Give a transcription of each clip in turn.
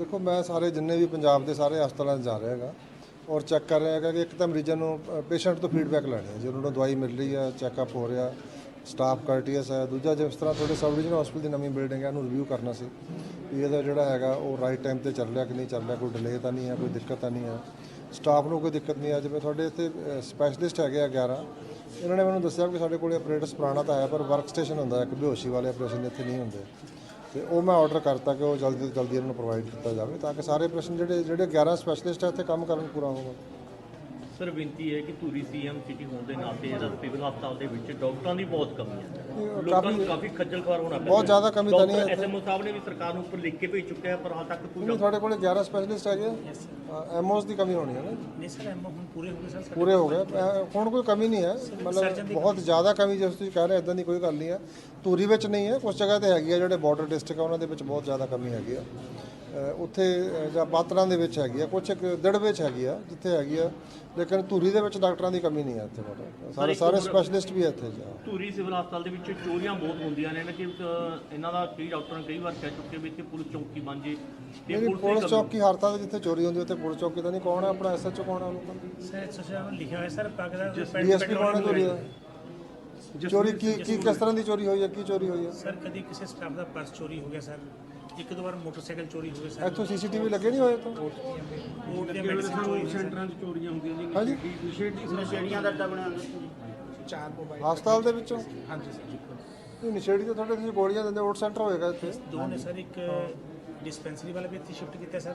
ਦੇਖੋ, ਮੈਂ ਸਾਰੇ ਜਿੰਨੇ ਵੀ ਪੰਜਾਬ ਦੇ ਸਾਰੇ ਹਸਪਤਾਲਾਂ 'ਚ ਜਾ ਰਿਹਾ ਹੈਗਾ ਔਰ ਚੈੱਕ ਕਰ ਰਿਹਾ ਹੈਗਾ ਕਿ ਇੱਕ ਤਾਂ ਮਰੀਜ਼ਾਂ ਨੂੰ ਪੇਸ਼ੈਂਟ ਤੋਂ ਫੀਡਬੈਕ ਲੈਣੀ ਹੈ ਜੇ। ਉਹਨਾਂ ਨੂੰ ਦਵਾਈ ਮਿਲ ਰਹੀ ਹੈ ਚੈੱਕਅਪ ਹੋ ਰਿਹਾ ਸਟਾਫ ਕਰਟੀਅਸ ਹੈ। ਦੂਜਾ, ਜਿਸ ਤਰ੍ਹਾਂ ਤੁਹਾਡੇ ਸਬ ਡਿਵੀਜ਼ਨ ਹਸਪੀਟਲ ਦੀ ਨਵੀਂ ਬਿਲਡਿੰਗ ਹੈ ਉਹਨੂੰ ਰਿਵਿਊ ਕਰਨਾ ਸੀ। ਵੀ ਇਹਦਾ ਜਿਹੜਾ ਹੈਗਾ, ਉਹ ਰਾਈਟ ਟਾਈਮ ਤੇ ਚੱਲ ਰਿਹਾ ਕਿ ਨਹੀਂ ਚੱਲ ਰਿਹਾ, ਕੋਈ ਡਿਲੇ ਤਾਂ ਨਹੀਂ ਹੈ, ਕੋਈ ਦਿੱਕਤ ਤਾਂ ਨਹੀਂ ਹੈ। ਸਟਾਫ ਨੂੰ ਕੋਈ ਦਿੱਕਤ ਨਹੀਂ ਹੈ। ਜਿਵੇਂ ਤੁਹਾਡੇ ਇੱਥੇ ਸਪੈਸ਼ਲਿਸਟ ਹੈਗੇ ਆ 11 ਇਹਨਾਂ ਨੇ ਮੈਨੂੰ ਦੱਸਿਆ ਕਿ ਸਾਡੇ ਕੋਲੇ ਆਪਰੇਟਰਸ ਪੁਰਾਣਾ ਤਾਂ ਹੈ, ਪਰ ਵਰਕ ਸਟੇਸ਼ਨ ਹੁੰਦਾ ਇੱਕ ਬੇਹੋਸ਼ੀ ਵਾਲੇ ਆਪਰੇਸ਼ਨ ਇੱਥੇ ਨਹੀਂ ਹੁੰਦੇ। ਤੇ ਉਹ ਮੈਂ ਆਰਡਰ ਕਰਤਾ ਕਿ ਉਹ ਜਲਦੀ ਤੋਂ ਜਲਦੀ ਇਹਨਾਂ ਨੂੰ ਪ੍ਰੋਵਾਈਡ ਕੀਤਾ ਜਾਵੇ ਤਾਂ ਕਿ ਸਾਰੇ ਪ੍ਰਸ਼ਨ ਜਿਹੜੇ ਜਿਹੜੇ 11 ਸਪੈਸ਼ਲਿਸਟ ਹੈ ਇੱਥੇ ਕੰਮ ਕਰਨ ਪੂਰਾ ਹੋਵੇ ਸਰ ਬੇਨਤੀ ਹੈ ਕਿ ਧੂਰੀ ਸੀਐਮ ਸਿਟੀ ਹੋਣ ਦੇ ਨਾਤੇ ਇਹਦਾ ਸਿਵਲ ਹਸਪਤਾਲ ਦੇ ਵਿੱਚ ਡਾਕਟਰਾਂ ਦੀ ਬਹੁਤ ਕਮੀ ਹੈ। ਲੋਕਾਂ ਨੂੰ ਕਾਫੀ ਖੱਜਲ ਖੁਆਰ ਹੋਣਾ ਪੈਂਦਾ ਬਹੁਤ ਜ਼ਿਆਦਾ ਕਮੀ ਤਾਂ ਨਹੀਂ ਹੈ ਐਸਐਮਓ ਸਾਹਿਬ ਨੇ ਵੀ ਸਰਕਾਰ ਨੂੰ ਉੱਪਰ ਲਿਖ ਕੇ ਭੇਜ ਚੁੱਕਿਆ ਪਰ ਹਾਲ ਤੱਕ ਕੋਈ ਨਹੀਂ ਤੁਹਾਡੇ ਕੋਲੇ 11 ਸਪੈਸ਼ਲਿਸਟ ਹੈਗੇ? ਐਮਓਸ ਦੀ ਕਮੀ ਹੋਣੀ ਹੈ ਨਾ? ਨਹੀਂ ਸਰ ਐਮ ਹੁਣ ਪੂਰੇ ਹੋ ਗਏ ਸਰ ਪੂਰੇ ਹੋ ਗਏ। ਹੁਣ ਕੋਈ ਕਮੀ ਨਹੀਂ ਹੈ। ਮਤਲਬ ਬਹੁਤ ਜ਼ਿਆਦਾ ਕਮੀ ਜਿਸ ਤੁਸੀਂ ਕਹਿ ਰਹੇ ਇਦਾਂ ਦੀ ਕੋਈ ਗੱਲ ਨਹੀਂ ਹੈ। ਧੂਰੀ ਵਿੱਚ ਨਹੀਂ ਹੈ ਕੁਝ ਜਗ੍ਹਾ ਤੇ ਹੈਗੀ ਹੈ ਜਿਹੜੇ ਬਾਰਡਰ ਡਿਸਟ੍ਰਿਕਟ ਆ ਉਹਨਾਂ ਦੇ ਵਿੱਚ ਬਹੁਤ ਜ਼ਿਆਦਾ ਕਮੀ ਹੈਗੀ ਆ ਉੱਥੇ ਜਾਂ ਪਾਤਰਾਂ ਦੇ ਵਿੱਚ ਹੈਗੀ ਆ ਕੁਝ ਦਿੜ ਵਿੱਚ ਹੈਗੀ ਆ ਜਿੱਥੇ ਹੈਗੀ ਆ ਲੇਕਿਨ ਧੂਰੀ ਦੇ ਵਿੱਚ ਡਾਕਟਰਾਂ ਦੀ ਕਮੀ ਨਹੀਂ ਹੈ ਇੱਥੇ ਮਤਲਬ ਸਾਰੇ ਸਾਰੇ ਸਪੈਸ਼ਲਿਸਟ ਵੀ ਇੱਥੇ ਜੀ। ਧੂਰੀ ਸਿਵਲ ਹਸਪਤਾਲ ਦੇ ਵਿੱਚ ਚੋਰੀਆਂ ਬਹੁਤ ਹੁੰਦੀਆਂ ਨੇ ਕਿ ਇਹਨਾਂ ਦਾ ਕਈ ਡਾਕਟਰਾਂ ਨੇ ਕਈ ਵਾਰ ਕਹਿ ਚੁੱਕੇ ਵੀ ਇੱਥੇ ਪੁਲਿਸ ਚੌਕੀ ਬਣ ਜੇ ਤੇ ਪੁਲਿਸ ਚੌਕੀ ਹਰ ਤੇ ਜਿੱਥੇ ਚੋਰੀ ਹੁੰਦੀ ਉੱਥੇ ਪੁਲਿਸ ਚੌਕੀ ਤਾਂ ਨਹੀਂ। ਕੌਣ ਹੈ ਆਪਣਾ ਐਸਐਚਓ ਕੌਣ ਹੈ ਉਹਨਾਂ ਦਾ? ਸਰ ਸਰ ਲਿਖਿਆ ਹੋਇਆ ਸਰ ਪਾਕਿਸਤਾਨ ਦੇ ਡੀਐਸਪੀ ਕੌਣ ਹੈ ਚੋਰੀ ਦਾ? ਚੋਰੀ ਕੀ ਕੀ ਕਿਸ ਤਰ੍ਹਾਂ ਦੀ ਚੋਰੀ ਹੋਈ ਹੈ ਕੀ ਚੋਰੀ ਹੋਈ ਹੈ ਸਰ ਕਦੀ ਕਿਸੇ ਸਟਾਫ ਦਾ ਪਰਸ ਚੋਰੀ ਹੋ ਗਿਆ ਸਰ? ਇੱਕ ਦੋ ਵਾਰ ਮੋਟਰਸਾਈਕਲ ਚੋਰੀ ਹੋ ਗਿਆ ਸਰ। ਇੱਥੋਂ ਸੀਸੀਟੀਵੀ ਲੱਗੇ ਨਹੀਂ ਹੋਏ ਤਾਂ ਦੇ ਮੈਡੀਸਨ ਚੋਰੀ ਹੋਈ ਸੈਂਟਰਾਂ 'ਚ ਚੋਰੀਆਂ ਹੁੰਦੀਆਂ ਜੀ। ਹਾਂਜੀ। ਨਸ਼ੇੜੀਆਂ ਦਾ ਅੱਡਾ ਬਣਿਆ ਹੁੰਦਾ ਸੀ। ਚਾਰ ਮੋਬਾਈਲ। ਹਸਪਤਾਲ ਦੇ ਵਿੱਚੋਂ? ਹਾਂਜੀ ਸਰ ਨਹੀਂ ਨਸ਼ੇੜੀ ਤਾਂ ਤੁਹਾਡੇ ਤੁਸੀਂ ਗੋਲੀਆਂ ਦਿੰਦੇ ਓਟ ਸੈਂਟਰ ਹੋਏਗਾ ਇੱਥੇ। ਦੋ ਨੇ ਸਰ ਇੱਕ ਡਿਸਪੈਂਸਰੀ ਵਾਲਾ ਵੀ ਇੱਥੇ ਸ਼ਿਫਟ ਕੀਤਾ ਸਰ।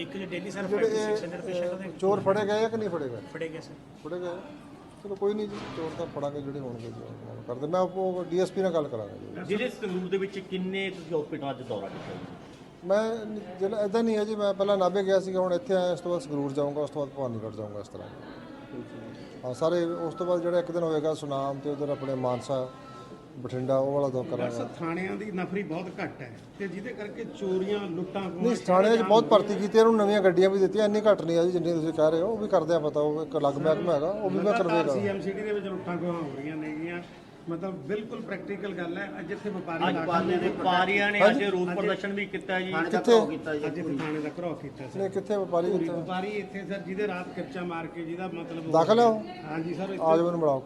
ਇੱਕ ਜੋ ਡੇਲੀ ਸਰ ਜਿਹੜੇ 5600 ਇਹ ਪੇਸ਼ੈਂਟ ਉਹਦੇ ਚੋਰ ਫੜੇ ਗਏ ਆ ਕਿ ਨਹੀਂ ਫੜੇ ਗਏ? ਫੜੇ ਗਏ ਸਰ। ਫੜੇ ਗਏ ਚਲੋ ਕੋਈ ਨਹੀਂ ਜੀ ਚੋਰ ਤਾਂ ਫੜਾਂਗੇ ਜਿਹੜੇ ਹੋਣਗੇ ਜੀ ਉਹ ਕਰਦੇ ਮੈਂ ਉਹ ਡੀਐਸਪੀ ਨਾਲ ਗੱਲ ਕਰਾਂਗਾ ਜੀ। ਜਿਹੜੇ ਸੰਗਰੂਰ ਦੇ ਵਿੱਚ ਕਿੰਨੇ ਤੁਸੀਂ ਹਸਪੀਟਲਾਂ 'ਚ ਦੌਰਾ ਕੀਤਾ ਜੀ? ਮੈਂ ਜਿਹੜਾ ਇਦਾਂ ਨਹੀਂ ਹੈ ਜੀ ਮੈਂ ਪਹਿਲਾਂ ਨਾਭੇ ਗਿਆ ਸੀਗਾ ਹੁਣ ਇੱਥੇ ਆਇਆ ਇਸ ਤੋਂ ਬਾਅਦ ਸੰਗਰੂਰ ਜਾਊਂਗਾ ਉਸ ਤੋਂ ਬਾਅਦ ਭਵਾਨੀਗੜ੍ਹ ਜਾਊਂਗਾ ਇਸ ਤਰ੍ਹਾਂ। ਹਾਂ ਸਾਰੇ ਉਸ ਤੋਂ ਬਾਅਦ ਜਿਹੜਾ ਇੱਕ ਦਿਨ ਹੋਏਗਾ ਸੁਨਾਮ ਤੇ ਉਧਰ ਆਪਣੇ ਮਾਨਸਾ ਬਠਿੰਡਾ ਉਹ ਵਾਲਾ ਦੋ ਕਰਾਂਗਾ। ਬਸ ਥਾਣਿਆਂ ਦੀ ਨਫਰੀ ਬਹੁਤ ਘੱਟ ਹੈ ਤੇ ਜਿਹਦੇ ਕਰਕੇ ਚੋਰੀਆਂ ਲੁੱਟਾਂ ਨਹੀਂ ਥਾਣੇ 'ਚ ਬਹੁਤ ਭਰਤੀ ਕੀਤੀ ਇਹਨੂੰ ਨਵੀਆਂ ਗੱਡੀਆਂ ਵੀ ਦਿੱਤੀਆਂ ਇੰਨੀ ਘੱਟ ਨਹੀਂ ਆ ਜੀ ਜਿੰਨੀ ਤੁਸੀਂ ਕਹਿ ਰਹੇ ਹੋ ਉਹ ਵੀ ਕਰਦੇ ਆ ਪਤਾ ਉਹ ਇੱਕ ਅਲੱਗ ਮਹਿਕਮਾ ਹੈਗਾ ਉਹ ਵੀ ਮੈਂ ਕਰਵੇ ਕਰਾਂ ਸੀਐਮਸੀਟੀ ਦੇ ਵਿੱਚ ਲੁੱਟਾਂ ਖੋਹਾਂ ਹੋ ਰਹੀਆਂ ਨੇਗੀਆਂ। ਮਤਲਬ ਬਿਲਕੁਲ ਪ੍ਰੈਕਟੀਕਲ ਗੱਲ ਹੈ ਅੱਜ ਇੱਥੇ ਵਪਾਰੀ ਅੱਜ ਪਾਲੇ ਦੇ ਵਪਾਰੀਆਂ ਨੇ ਅੱਜ ਰੋਸ ਪ੍ਰਦਰਸ਼ਨ ਵੀ ਕੀਤਾ ਜੀ। ਕਿੱਥੇ? ਕੀਤਾ ਜੀ। ਅੱਜ ਥਾਣੇ ਦਾ ਘਰੋ ਕੀਤਾ ਸੀ ਨੇ ਕਿੱਥੇ ਵਪਾਰੀ ਵਪਾਰੀ ਇੱਥੇ ਸਰ ਜਿਹਦੇ ਰਾਤ ਕਿਰਚਾ ਮਾਰ ਕੇ ਜਿਹਦਾ ਮਤਲਬ ਦਾਖਲ ਹੈ ਹਾਂਜੀ ਸਰ ਆ ਜਾਓ ਮੈਨੂੰ ਮਿਲਾਓ